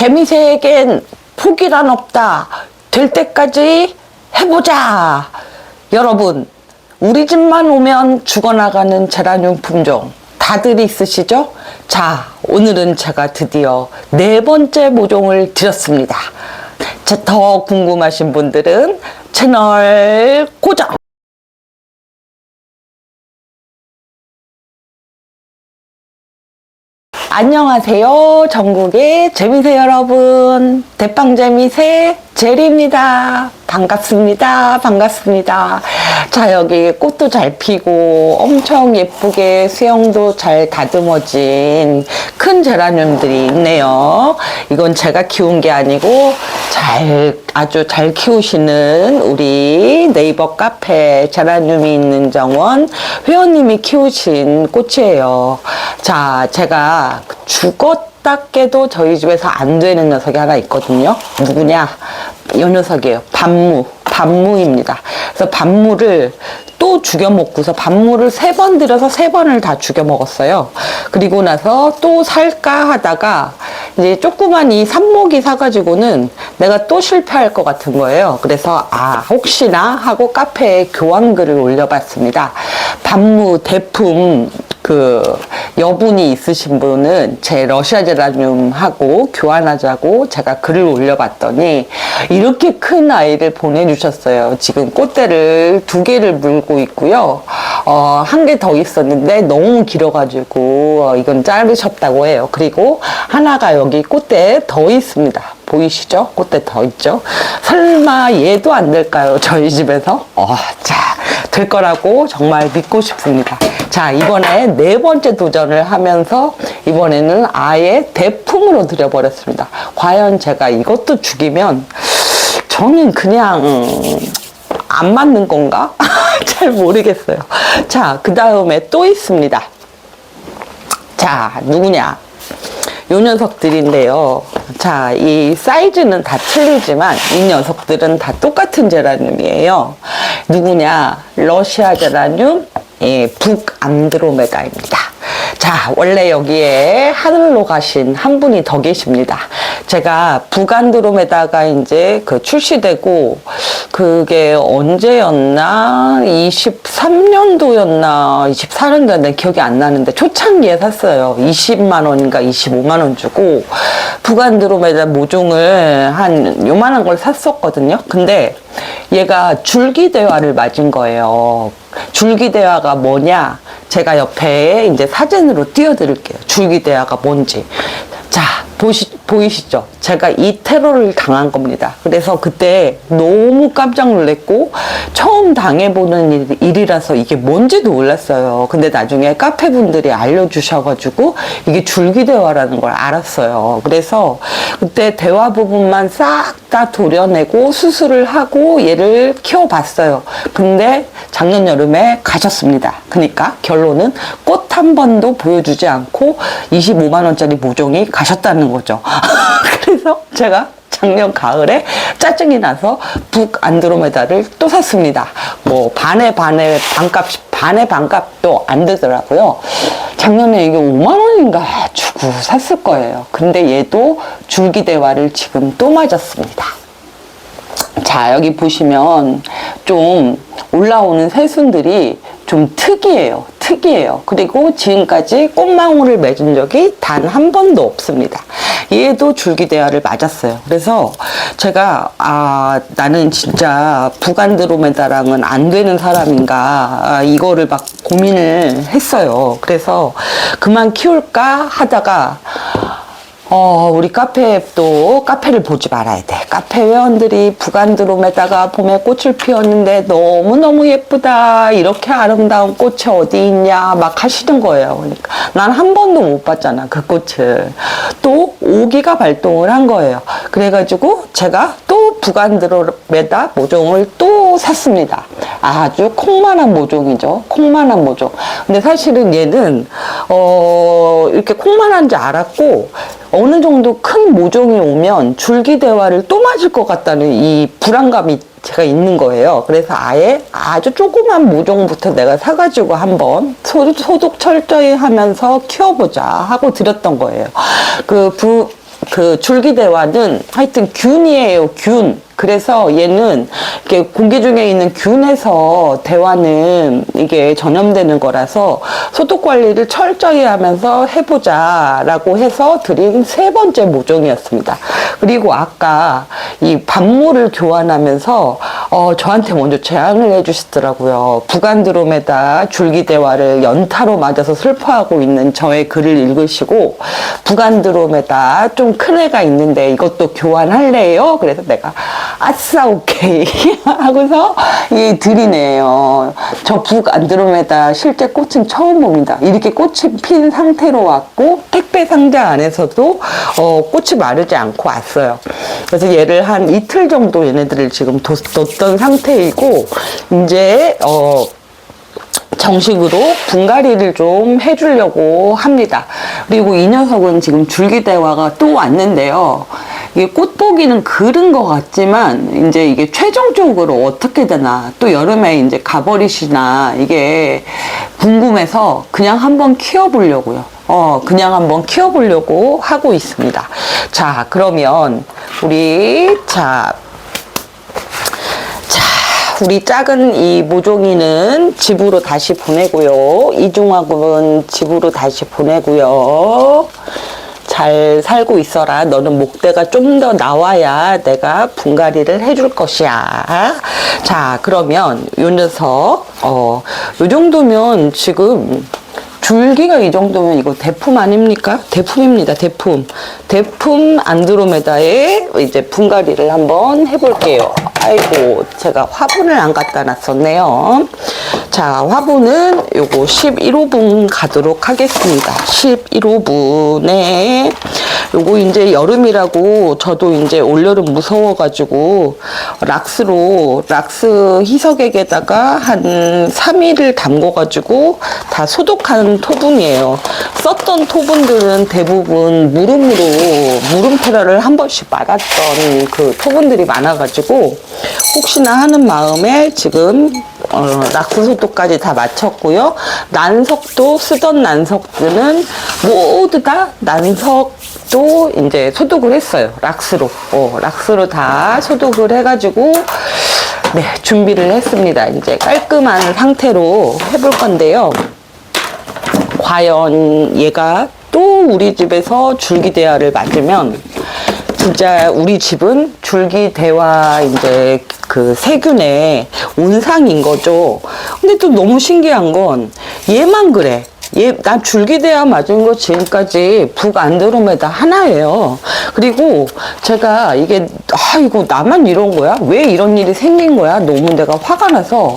재미새에겐 포기란 없다. 될 때까지 해보자. 여러분, 우리 집만 오면 죽어나가는 제라늄 품종 다들 있으시죠? 자, 오늘은 제가 드디어 네 번째 모종을 드렸습니다. 자, 더 궁금하신 분들은 채널 고정! 안녕하세요. 전국의 재미새 여러분. 대빵재미새 제리입니다. 반갑습니다. 반갑습니다. 자, 여기 꽃도 잘 피고 엄청 예쁘게 수영도 잘 다듬어진 큰 제라늄들이 있네요. 이건 제가 키운 게 아니고 잘, 아주 잘 키우시는 우리 네이버 카페 제라늄이 있는 정원 회원님이 키우신 꽃이에요. 자, 제가 죽었 다 깨도 저희 집에서 안 되는 녀석이 하나 있거든요. 누구냐? 이 녀석이에요. 반무. 반무입니다. 그래서 반무를 또 죽여 먹고서 반무를 세 번 들여서 세 번을 다 죽여 먹었어요. 그리고 나서 또 살까 하다가 이제 조그만 이 삽목이 사가지고는 내가 또 실패할 것 같은 거예요. 그래서 아 혹시나 하고 카페에 교환글을 올려봤습니다. 반무 대품 그 여분이 있으신 분은 제 러시아 제라늄하고 교환하자고 제가 글을 올려봤더니 이렇게 큰 아이를 보내주셨어요. 지금 꽃대를 두 개를 물고 있고요. 어, 한 개 더 있었는데 너무 길어가지고 어, 이건 자르셨다고 해요. 그리고 하나가 여기 꽃대에 더 있습니다. 보이시죠? 꽃대 더 있죠? 설마 얘도 안 될까요? 저희 집에서? 어, 자, 될 거라고 정말 믿고 싶습니다. 자, 이번에 네 번째 도전을 하면서 이번에는 아예 대품으로 드려버렸습니다. 과연 제가 이것도 죽이면 저는 그냥 안 맞는 건가? 잘 모르겠어요. 자, 그 다음에 또 있습니다. 자, 누구냐? 요 녀석들인데요. 자, 이 사이즈는 다 틀리지만 이 녀석들은 다 똑같은 제라늄이에요. 누구냐? 러시아 제라늄, 예, 북안드로메다입니다. 자, 원래 여기에 하늘로 가신 한 분이 더 계십니다. 제가 북안드로메다가 이제 그 출시되고 그게 언제였나? 23년도였나? 24년도였나? 기억이 안 나는데 초창기에 샀어요. 20만 원인가 25만 원 주고 북안드로메다 모종을 한 요만한 걸 샀었거든요. 근데 얘가 줄기 대화를 맞은 거예요. 줄기대화가 뭐냐? 제가 옆에 이제 사진으로 띄워드릴게요. 줄기대화가 뭔지. 자, 보시, 보이시죠? 제가 이 테러를 당한 겁니다. 그래서 그때 너무 깜짝 놀랐고, 처음 당해보는 일, 일이라서 이게 뭔지도 몰랐어요. 근데 나중에 카페 분들이 알려주셔가지고, 이게 줄기 대화라는 걸 알았어요. 그래서 그때 대화 부분만 싹 다 도려내고 수술을 하고 얘를 키워봤어요. 근데 작년 여름에 가셨습니다. 그러니까 결론은 꽃 한 번도 보여주지 않고 25만 원짜리 모종이 가셨다는 거죠. 그래서 제가 작년 가을에 짜증이 나서 북 안드로메다를 또 샀습니다. 뭐 반에 반에 반값 반에 반값도 안 되더라고요. 작년에 이게 5만 원인가 주고 샀을 거예요. 근데 얘도 줄기 대화를 지금 또 맞았습니다. 자, 여기 보시면 좀 올라오는 새순들이 좀 특이해요. 특이해요. 그리고 지금까지 꽃망울을 맺은 적이 단 한 번도 없습니다. 얘도 줄기대화를 맞았어요. 그래서 제가, 아, 나는 진짜 북안드로메다랑은 안 되는 사람인가, 아, 이거를 막 고민을 했어요. 그래서 그만 키울까 하다가, 어, 우리 카페에 또 카페를 보지 말아야 돼. 카페 회원들이 북안드로메다가 봄에 꽃을 피웠는데 너무너무 예쁘다. 이렇게 아름다운 꽃이 어디 있냐. 막 하시는 거예요. 그러니까 난 한 번도 못 봤잖아. 그 꽃을. 또 오기가 발동을 한 거예요. 그래가지고 제가 또 북안드로메다 모종을 또 샀습니다. 아주 콩만한 모종이죠. 콩만한 모종. 근데 사실은 얘는, 어, 이렇게 콩만한지 알았고, 어느 정도 큰 모종이 오면 줄기 대화를 또 맞을 것 같다는 이 불안감이 제가 있는 거예요. 그래서 아예 아주 조그만 모종부터 내가 사가지고 한번 소, 소독 철저히 하면서 키워보자 하고 드렸던 거예요. 그 부, 그 줄기대화는 하여튼 균이에요, 균. 그래서 얘는 이렇게 공기 중에 있는 균에서 대화는 이게 전염되는 거라서 소독 관리를 철저히 하면서 해보자라고 해서 드린 세 번째 모종이었습니다. 그리고 아까 이 반모를 교환하면서 어, 저한테 먼저 제안을 해주시더라고요. 부간드롬에다 줄기대화를 연타로 맞아서 슬퍼하고 있는 저의 글을 읽으시고 부간드롬에다 좀 큰 애가 있는데 이것도 교환할래요? 그래서 내가 아싸 오케이 하고서 이 드리네요. 저 북 안드롬에다 실제 꽃은 처음 봅니다. 이렇게 꽃이 핀 상태로 왔고 택배 상자 안에서도 어, 꽃이 마르지 않고 왔어요. 그래서 얘를 한 이틀 정도 얘네들을 지금 뒀, 뒀던 상태이고 이제 어 정식으로 분갈이를 좀 해주려고 합니다. 그리고 이 녀석은 지금 줄기대화가 또 왔는데요. 이게 꽃보기는 그른 것 같지만 이제 이게 최종적으로 어떻게 되나 또 여름에 이제 가버리시나 이게 궁금해서 그냥 한번 키워보려고요. 어, 그냥 한번 키워보려고 하고 있습니다. 자, 그러면 우리 자 우리 작은 이 모종이는 집으로 다시 보내고요. 이중학은 집으로 다시 보내고요. 잘 살고 있어라. 너는 목대가 좀 더 나와야 내가 분갈이를 해줄 것이야. 자, 그러면 요 녀석, 어, 요 정도면 지금 줄기가 이 정도면 이거 대품 아닙니까? 대품입니다. 대품. 대품 안드로메다에 이제 분갈이를 한번 해볼게요. 아이고, 제가 화분을 안 갖다 놨었네요. 자, 화분은 요거 11호분 가도록 하겠습니다. 11호분에 요거 이제 여름이라고 저도 이제 올여름 무서워가지고 락스로 락스 희석액에다가 한 3일을 담궈가지고 다 소독한 토분이에요. 썼던 토분들은 대부분 무름으로 무름 테러를 한 번씩 맞았던 그 토분들이 많아가지고 혹시나 하는 마음에 지금 어, 락스 소독까지 다 마쳤고요. 난석도 쓰던 난석들은 모두 다 난석 도 이제 소독을 했어요. 락스로. 어, 락스로 다 소독을 해가지고 네, 준비를 했습니다. 이제 깔끔한 상태로 해볼 건데요. 과연 얘가 또 우리 집에서 줄기대화를 맞으면 진짜 우리 집은 줄기대화 이제 그 세균의 온상인 거죠. 근데 또 너무 신기한 건 얘만 그래. 얘, 난 줄기대야 맞은 거 지금까지 북 안드로메다 하나예요. 그리고 제가 이게, 아, 이거 나만 이런 거야? 왜 이런 일이 생긴 거야? 너무 내가 화가 나서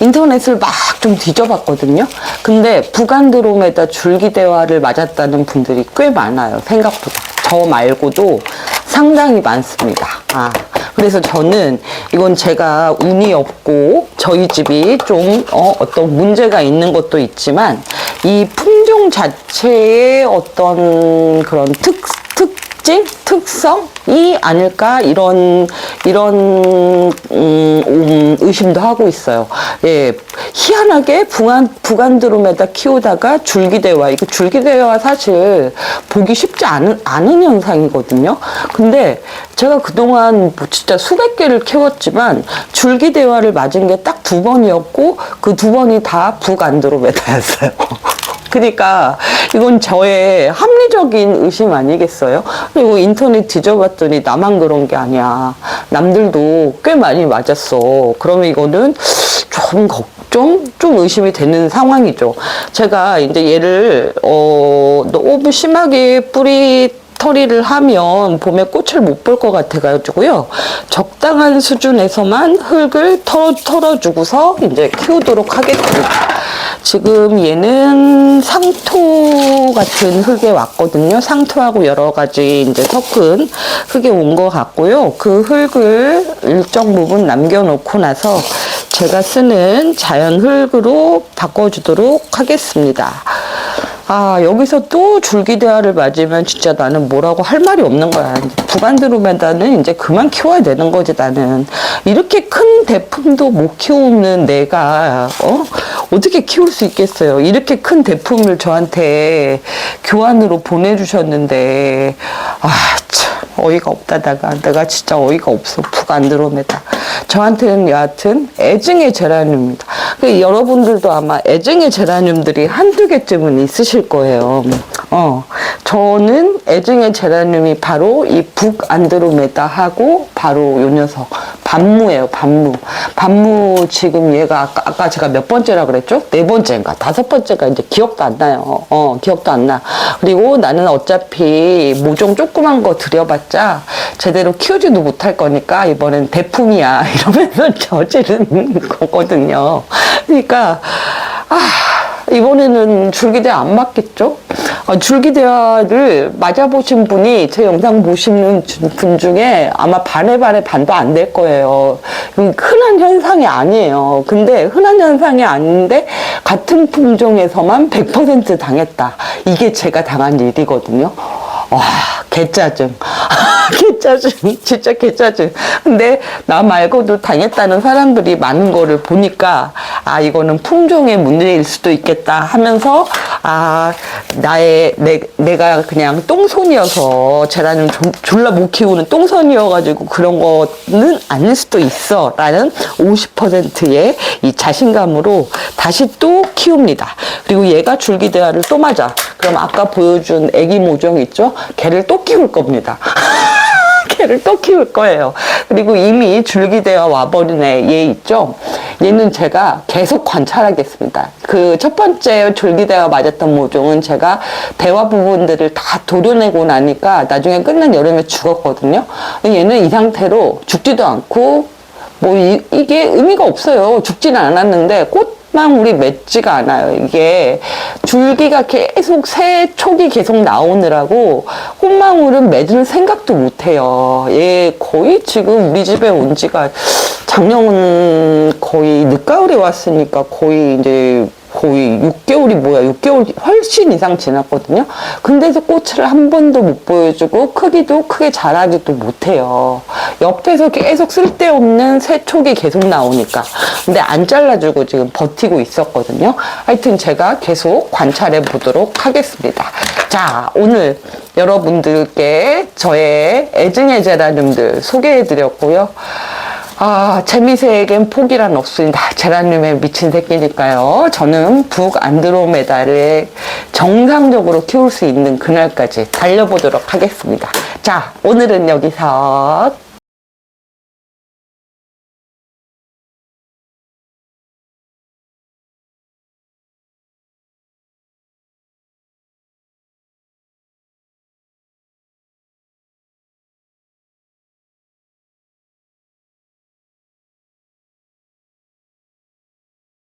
인터넷을 막 좀 뒤져봤거든요. 근데 북 안드로메다 줄기대화를 맞았다는 분들이 꽤 많아요. 생각보다. 저 말고도 상당히 많습니다. 아, 그래서 저는 이건 제가 운이 없고 저희 집이 좀 어, 어떤 문제가 있는 것도 있지만 이 품종 자체의 어떤 그런 특, 특 징, 특성이 아닐까 이런 이런 음, 음, 의심도 하고 있어요. 예, 희한하게 북안 북안드로메다 키우다가 줄기대화 이거 줄기대화 사실 보기 쉽지 않은 않은 현상이거든요. 근데 제가 그동안 뭐 진짜 수백 개를 키웠지만 줄기대화를 맞은 게 딱 두 번이었고 그 두 번이 다 북안드로메다였어요. 그러니까 이건 저의 합리적인 의심 아니겠어요? 그리고 인터넷 뒤져봤더니 나만 그런 게 아니야. 남들도 꽤 많이 맞았어. 그러면 이거는 좀 걱정, 좀 의심이 되는 상황이죠. 제가 이제 얘를 어 너무 심하게 뿌리 털이를 하면 봄에 꽃을 못 볼 것 같아가지고요. 적당한 수준에서만 흙을 털어, 털어주고서 이제 키우도록 하겠습니다. 지금 얘는 상토 같은 흙에 왔거든요. 상토하고 여러 가지 이제 섞은 흙에 온 것 같고요. 그 흙을 일정 부분 남겨놓고 나서 제가 쓰는 자연 흙으로 바꿔주도록 하겠습니다. 아, 여기서 또 줄기대화를 맞으면 진짜 나는 뭐라고 할 말이 없는 거야. 부간드로메다는 이제 그만 키워야 되는 거지, 나는. 이렇게 큰 대품도 못 키우는 내가, 어? 어떻게 키울 수 있겠어요? 이렇게 큰 대품을 저한테 교환으로 보내주셨는데, 아, 참, 어이가 없다다가. 내가 진짜 어이가 없어. 부간드로메다. 저한테는 여하튼 애증의 제라늄입니다. 그 여러분들도 아마 애증의 제라늄들이 한두 개쯤은 있으실 거예요. 어, 저는 애증의 제라늄이 바로 이 북 안드로메다하고 바로 요 녀석 반무예요. 반무. 반무 지금 얘가 아까, 아까 제가 몇 번째라 그랬죠? 네 번째인가 다섯 번째가 이제 기억도 안 나요. 어, 기억도 안 나. 그리고 나는 어차피 모종 조그만 거 들여봤자 제대로 키우지도 못할 거니까 이번엔 대품이야 이러면서 저지른 거거든요. 그러니까 아. 이번에는 줄기대 안 맞겠죠? 아, 줄기대화를 맞아보신 분이 제 영상 보시는 주- 분 중에 아마 반의 반의 반도 안 될 거예요. 음, 흔한 현상이 아니에요. 근데 흔한 현상이 아닌데 같은 품종에서만 100% 당했다. 이게 제가 당한 일이거든요. 와, 개짜증. 개짜증. 진짜 개짜증. 근데 나 말고도 당했다는 사람들이 많은 거를 보니까, 아, 이거는 품종의 문제일 수도 있겠다 하면서, 아, 나의, 내, 내가 그냥 똥손이어서 제라늄 좀- 졸라 못 키우는 똥손이어가지고 그런 거는 아닐 수도 있어. 라는 50%의 이 자신감으로 다시 또 키웁니다. 그리고 얘가 줄기대화를 또 맞아. 그럼 아까 보여준 애기 모종 있죠? 걔를 또 키울 겁니다. 걔를 또 키울 거예요. 그리고 이미 줄기대와 와버린 애, 얘 있죠? 얘는 제가 계속 관찰하겠습니다. 그 첫 번째 줄기대와 맞았던 모종은 제가 대화 부분들을 다 도려내고 나니까 나중에 끝난 여름에 죽었거든요. 얘는 이 상태로 죽지도 않고 뭐 이, 이게 의미가 없어요. 죽지는 않았는데 꽃 망울이 맺지가 않아요. 이게 줄기가 계속 새 촉이 계속 나오느라고 꽃망울은 맺을 생각도 못해요. 얘 거의 지금 우리 집에 온 지가 작년은 거의 늦가을에 왔으니까 거의 이제 거의 6개월이 뭐야 6개월 훨씬 이상 지났거든요. 근데도 꽃을 한 번도 못 보여주고 크기도 크게 자라지도 못해요. 옆에서 계속 쓸데없는 새촉이 계속 나오니까. 근데 안 잘라주고 지금 버티고 있었거든요. 하여튼 제가 계속 관찰해 보도록 하겠습니다. 자 오늘 여러분들께 저의 애증의 제라늄들 소개해 드렸고요 아, 재미새에겐 포기란 없습니다. 제라늄에 미친 새끼니까요. 저는 북 안드로메다를 정상적으로 키울 수 있는 그날까지 달려보도록 하겠습니다. 자, 오늘은 여기서